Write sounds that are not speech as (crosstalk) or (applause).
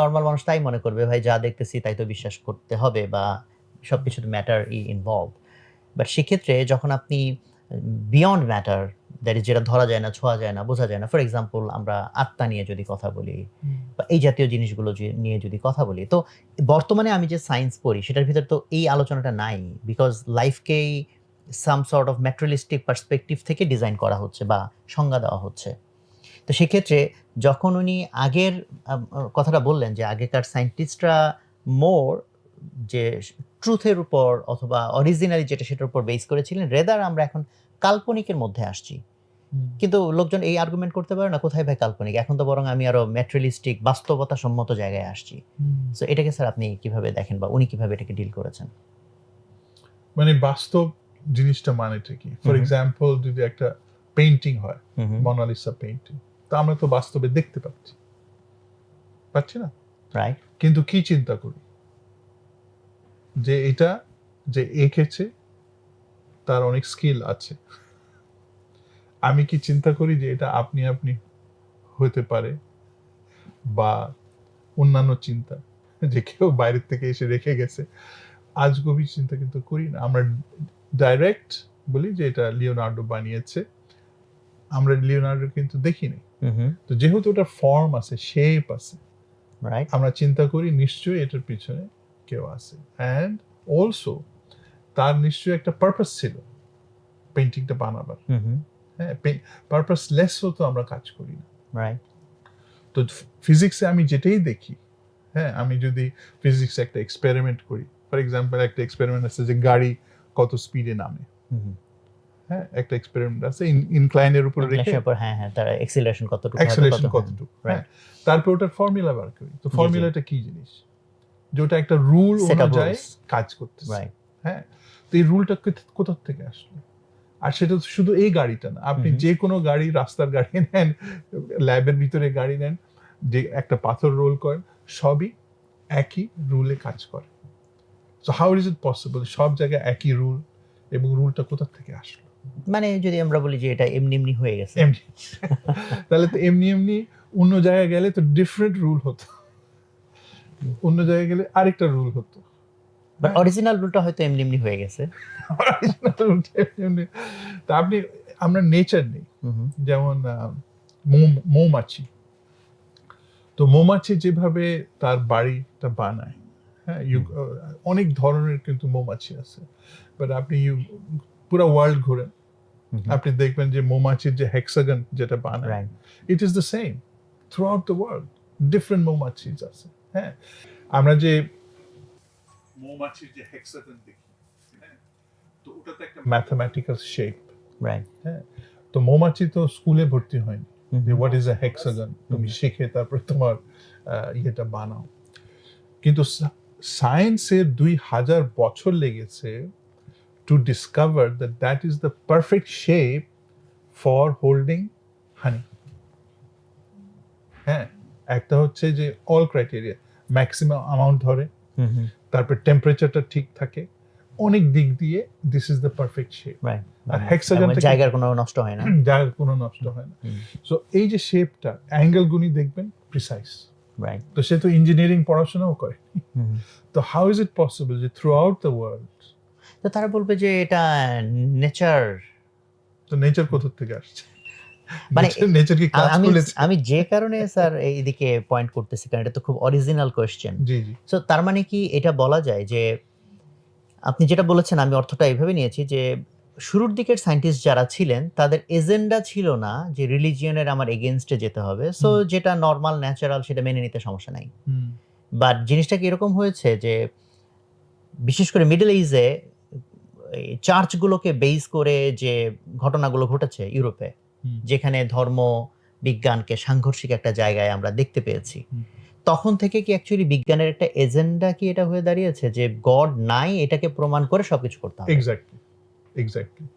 Normal মানুষ তাই মনে করবে ভাই যা দেখতেছি তাই তো বিশ্বাস করতে হবে বা সবকিছু ম্যাটার ই ইনভলভ বাট সেক্ষেত্রে যখন আপনি বিয়ন্ড ম্যাটার দ্যাট ইজ যেটা ধরা যায় না ছোঁয়া যায় না বোঝা যায় না ফর এক্সাম্পল আমরা আত্মা নিয়ে যদি কথা বলি বা এই জাতীয় জিনিসগুলো নিয়ে যদি কথা বলি তো বর্তমানে আমি যে সায়েন্স পড়ি সেটার ভিতর তো এই আলোচনাটা নাই because লাইফকেই some sort of materialistic perspective থেকে ডিজাইন করা হচ্ছে বা সংজ্ঞা দেওয়া হচ্ছে। তো সেক্ষেত্রে যখন উনি আগের কথাটা বললেন যে আগেকার সায়েন্টিস্টরা মোর যে ট্রুথের উপর অথবা অরিজিনালি যেটা সেটার উপর বেস করেছিলেন রেদার আমরা এখন কাল্পনিকের মধ্যে আসছি। কিন্তু লোকজন এই আর্গুমেন্ট করতে পারে না কোথায় ভাই কাল্পনিক? এখন তো বরং আমি আরও ম্যাটেরিয়ালিস্টিক বাস্তবতা সম্মত জায়গায় আসছি। তো এটাকে স্যার আপনি কীভাবে দেখেন বা উনি কীভাবে এটাকে ডিল করেছেন? মানে বাস্তব জিনিসটা মানেটা কি? ফর। এক্সাম্পল যদি একটা পেইন্টিং হয় মনালিসা পেন্টিং তো আমরা তো বাস্তবে দেখতে পাচ্ছি। পাচ্ছি না? কিন্তু কি চিন্তা করি? যে এটা যে এঁকেছে তার অনেক স্কিল আছে। আমি কি চিন্তা করি যে এটা আপনি আপনি হতে পারে বা অন্যান্য চিন্তা যে কেউ বাইরের থেকে এসে রেখে গেছে। আজ গভীর চিন্তা কিন্তু করি না। আমরা ডাইরেক্ট বলি যে এটা লিওনার্ডো বানিয়েছে। আমরা লিওনার্ডো কিন্তু দেখিনি। তো যেহেতু ওটা ফর্ম আছে শেপ আছে রাইট আমরা চিন্তা করি নিশ্চয়ই এটার পিছনে কেউ আছে। অ্যান্ড অলসো তার নিশ্চয়ই একটা পারপাস ছিল পেন্টিংটা বানাবার। হ্যাঁ পারপাসলেসও তো আমরা কাজ করি না। রাইট তো ফিজিক্সে আমি যেটাই দেখি হ্যাঁ আমি যদি ফিজিক্সে একটা এক্সপেরিমেন্ট করি ফর এক্সাম্পল একটা এক্সপেরিমেন্ট আছে যে গাড়ি কত স্পিডে নামে। হ্যাঁ একটা এক্সপেরিমেন্ট আছে ইনক্লাইনের উপর রেখে হ্যাঁ হ্যাঁ তার কতটুকু কতটুকু. হ্যাঁ। তারপর ওটার ফর্মুলা বার করি। তো ফর্মুলাটা কি জিনিস? যে ওটা একটা রুল অনুযায়ী কাজ করতেছে। হ্যাঁ তো এই রুলটা কোথা থেকে আসলো? আর সেটা শুধু এই গাড়িটা না আপনি যে কোনো গাড়ি রাস্তার গাড়ি (laughs) নেন ল্যাবের ভিতরে গাড়ি নেন যে একটা পাথর রোল করেন সবই একই রুলে কাজ করে। So how is it possible সব জায়গায় একই রুল এবং রুলটা কোথা থেকে আসলো? মানে যদি আমরা বলি যে এটা এমনি এমনি হয়ে গেছে। এমনি। তাহলে তো এমনি এমনি অন্য জায়গায় গেলে তো ডিফারেন্ট রুল হতো। অন্য জায়গায় গেলে আরেকটা রুল হতো। বাট অরিজিনাল রুলটা হয়তো এমনি এমনি হয়ে গেছে। তা আপনি আমরা নেচার নেই। যেমন মৌমাছি। তো মৌমাছি যেভাবে তার বাড়িটা বানায় হ্যাঁ অনেক ধরনের কিন্তু মৌমাছি আছে। বাট আপনি you- পুরো ওয়ার্ল্ড ঘুরেন। আপনি দেখবেন যে মৌমাছির যে হেক্সাগন যেটা বানায় it is the same throughout the world different মৌমাছিস আছে হ্যাঁ? আমরা যে মৌমাছির যে হেক্সাগন দেখি হ্যাঁ? তো ওটা তো একটা ম্যাথমেটিক্যাল শেপ রাইট হ্যাঁ? তো মৌমাছি তো স্কুলে ভর্তি হয়নি। যে হোয়াট ইজ আ হেক্সাগন তুমি শিখে তারপরে তোমার ইয়েটা বানাও। কিন্তু সায়েন্সের দুই হাজার বছর লেগেছে to discover that that is the perfect shape for holding honey হ্যাঁ একটা হচ্ছে যে অল ক্রাইটেরিয়া ম্যাক্সিমাম অ্যামাউন্ট ধরে তারপর টেম্পারেচারটা ঠিক থাকে অনেক দিক দিয়ে this is the perfect shape R hexagon থেকে- জায়গার কোনো নষ্ট হয় না। (clears throat) যার কোনো নষ্ট হয় না। সো এই যে শেপটা অ্যাঙ্গেল গুনি দেখবেন প্রিসাইজ তো সে তো ইঞ্জিনিয়ারিং পড়াশোনাও করে। তো হাউ ইজ ইট পসিবল যে থ্রু আউট দ্য ওয়ার্ল্ড তো তারা বলবে যে এটা নেচার তো নেচার কোথা থেকে আসছে? মানে আমি আমি যে কারণে স্যার এইদিকে পয়েন্ট করতেছি কারণ এটা তো খুব অরিজিনাল কোয়েশ্চেন জি জি। সো তার মানে কি এটা বলা যায় যে আপনি যেটা বলেছেন আমি অর্থটা এইভাবে নিয়েছি যে শুরুর দিকের সায়েন্টিস্ট যারা ছিলেন তাদের এজেন্ডা ছিল না যে রিলিজিয়নের আমার এগেনস্টে যেতে হবে। সো যেটা নর্মাল ন্যাচারাল সেটা মেনে নিতে সমস্যা নাই। বাট জিনিসটা কি এরকম হয়েছে যে বিশেষ করে মিডল ইজে চার্চগুলোকে বেস করে যে ঘটনাগুলো ঘটেছে ইউরোপে যেখানে ধর্ম বিজ্ঞানকে সাংঘর্ষিক একটা জায়গায় আমরা দেখতে পেয়েছি। তখন থেকে কি অ্যাকচুয়ালি বিজ্ঞানের একটা এজেন্ডা কি এটা হয়ে দাঁড়িয়েছে? যে গড নাই এটাকে প্রমাণ করে সবকিছু করতে হবে? Exactly exactly